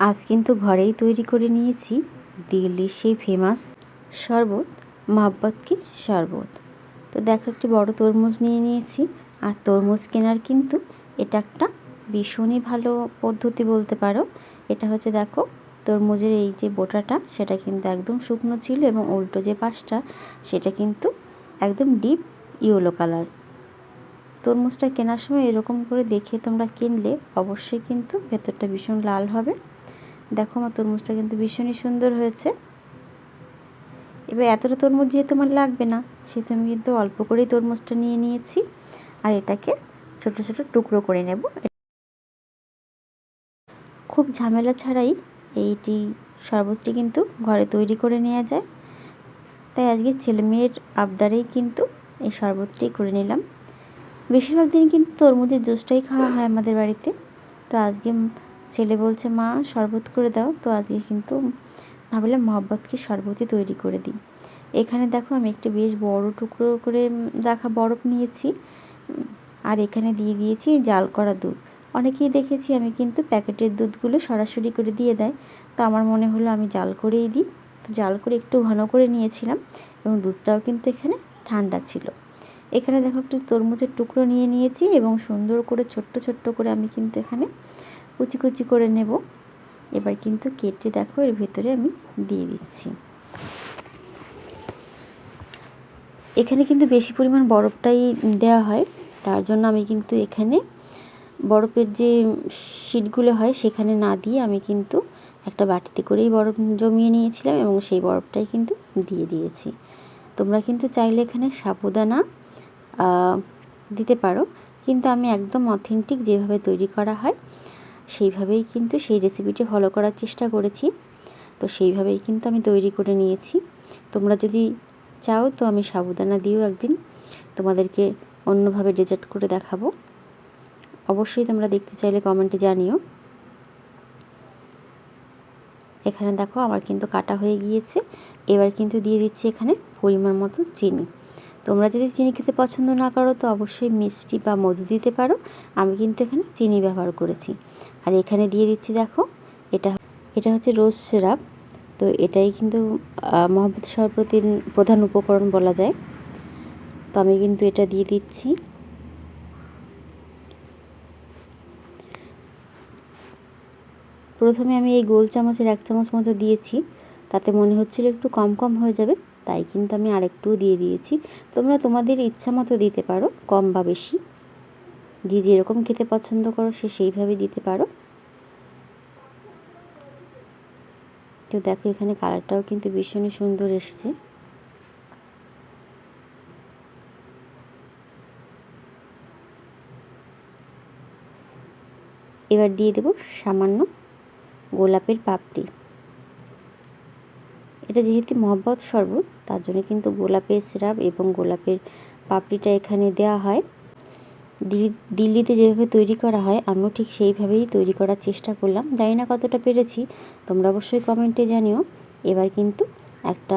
আজ কিন্তু ঘরেই তৈরি করে নিয়েছি দিল্লির সেই ফেমাস শরবত মহব্বত কি শরবত। তো দেখো একটি বড় তরমুজ নিয়ে নিয়েছি। আর তরমুজ কেনার কিন্তু এটা একটা ভীষণই ভালো পদ্ধতি বলতে পারো। এটা হচ্ছে দেখো, তরমুজের এই যে বোটাটা, সেটা কিন্তু একদম শুকনো ছিল এবং উল্টো যে পাশটা, সেটা কিন্তু একদম ডিপ ইয়েলো কালার তরমুজটা কেনার সময় এরকম করে দেখে তোমরা কিনলে অবশ্যই কিন্তু ভেতরটা ভীষণ লাল হবে। দেখো আমার তরমুজটা কিন্তু ভীষণই সুন্দর হয়েছে। এবার এতটা তরমুজ যেহেতু আমার লাগবে না, সেহেতু আমি কিন্তু অল্প করেই তরমুজটা নিয়ে নিয়েছি। আর এটাকে ছোট ছোট টুকরো করে নেব। খুব ঝামেলা ছাড়াই এইটি শরবতটি কিন্তু ঘরে তৈরি করে নেওয়া যায়। তাই আজকে ছেলে মেয়ের আবদারেই কিন্তু এই শরবতটি করে নিলাম। বেশিরভাগ দিন কিন্তু তরমুজের জুসটাই খাওয়া হয় আমাদের বাড়িতে। তো আজকে ছেলে বলছে, মা, শরবত করে দাও তো আজকে কিন্তু ভাবলাম মহব্বতকে শরবতই তৈরি করে দিই। এখানে দেখো আমি একটি বেশ বড় টুকরো করে রাখা বরফ নিয়েছি। আর এখানে দিয়ে দিয়েছি জাল করা দুধ। অনেকেই দেখেছি আমি কিন্তু প্যাকেটের দুধগুলো সরাসরি করে দিয়ে দেয়। তো আমার মনে হলো আমি জাল করেই দিই। তো জাল করে একটু ঘন করে নিয়েছিলাম এবং দুধটাও কিন্তু এখানে ঠান্ডা ছিল। এখানে দেখো একটু তরমুজের টুকরো নিয়ে নিয়েছি এবং সুন্দর করে ছোট্ট ছোট্ট করে আমি কিন্তু এখানে কুচি কুচি করে নেব। এবার কিন্তু কেটে দেখো, এর ভেতরে আমি দিয়ে দিচ্ছি। এখানে কিন্তু বেশি পরিমাণ বরফটাই দেওয়া হয়। তার জন্য আমি কিন্তু এখানে বরফের যে শিটগুলো হয়, সেখানে না দিয়ে আমি কিন্তু একটা বাটিতে করেই বরফ জমিয়ে নিয়েছিলাম এবং সেই বরফটাই কিন্তু দিয়ে দিয়েছি। তোমরা কিন্তু চাইলে এখানে সাবুদানা দিতে পারো। কিন্তু আমি একদম অথেন্টিক যেভাবে তৈরি করা হয় সেইভাবেই কিন্তু সেই রেসিপিটি ফলো করার চেষ্টা করেছি। তো সেইভাবেই কিন্তু আমি তৈরি করে নিয়েছি। তোমরা যদি চাও তো আমি সাবুদানা দিয়েও একদিন তোমাদেরকে অন্যভাবে ডেজার্ট করে দেখাবো। অবশ্যই তোমরা দেখতে চাইলে কমেন্টে জানিও। এখানে দেখো, আমার কিন্তু কাটা হয়ে গিয়েছে। এবার কিন্তু দিয়ে দিচ্ছি এখানে পরিমাণ মতো চিনি। তোমরা যদি চিনি খেতে পছন্দ না করো, তো অবশ্যই মিষ্টি বা মধু দিতে পারো। আমি কিন্তু এখানে চিনি ব্যবহার করেছি। আর এখানে দিয়ে দিচ্ছি দেখো, এটা এটা হচ্ছে রোজ সিরাপ। তো এটাই কিন্তু মহব্বত শরবতের প্রধান উপকরণ বলা যায়। তো আমি কিন্তু এটা দিয়ে দিচ্ছি। প্রথমে আমি এই গোল চামচের এক চামচ মতো দিয়েছি। তাতে মনে হচ্ছিল একটু কম কম হয়ে যাবে। তাই কিন্তু আমি আরেকটু দিয়ে দিয়েছি। তোমরা তোমাদের ইচ্ছা মতো দিতে পারো, কম বা বেশি। যে যেরকম খেতে পছন্দ করো, সে সেইভাবে দিতে পারো। তো দেখো, এখানে কালারটাও কিন্তু ভীষণই সুন্দর এসছে। এবার দিয়ে দেব সামান্য গোলাপের পাপড়ি। এটা যেহেতু মহব্বত শরবত, তার জন্য কিন্তু গোলাপের সিরাপ এবং গোলাপের পাপড়িটা এখানে দেওয়া হয়। দিল্লিতে যেভাবে তৈরি করা হয়, আমিও ঠিক সেইভাবেই তৈরি করার চেষ্টা করলাম। জানি না কতটা পেরেছি, তোমরা অবশ্যই কমেন্টে জানিও। এবার কিন্তু একটা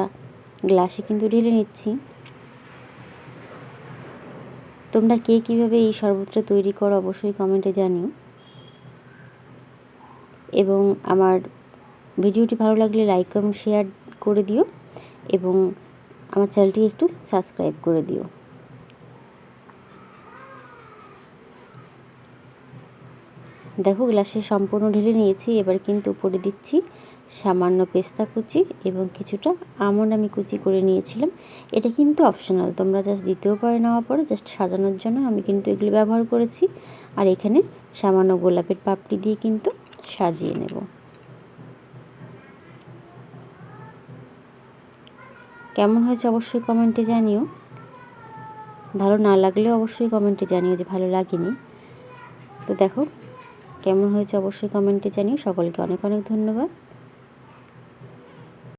গ্লাসে কিন্তু ঢেলে নিচ্ছি। তোমরা কে কীভাবে এই শরবতটা তৈরি করো অবশ্যই কমেন্টে জানিও। এবং আমার ভিডিওটি ভালো লাগলে লাইক এবং শেয়ার করে দিও এবং আমার চ্যানেলটি একটু সাবস্ক্রাইব করে দিও। দেখো, গ্লাসে সম্পূর্ণ ঢেলে নিয়েছি। এবার কিন্তু উপরে দিচ্ছি সামান্য পেস্তা কুচি এবং কিছুটা আমন্ড আমি কুচি করে নিয়েছিলাম। এটা কিন্তু অপশনাল, তোমরা জাস্ট দিতেও পারে নেওয়া পরে, জাস্ট সাজানোর জন্য আমি কিন্তু এগুলো ব্যবহার করেছি। আর এখানে সামান্য গোলাপের পাপড়ি দিয়ে কিন্তু সাজিয়ে নেব। কেমন হয়েছে অবশ্যই কমেন্টে জানিও। ভালো না লাগলেও অবশ্যই কমেন্টে জানিও যে ভালো লাগেনি। তো দেখো, কেমন হয়েছে অবশ্যই কমেন্টে জানিও। সকলকে অনেক অনেক ধন্যবাদ।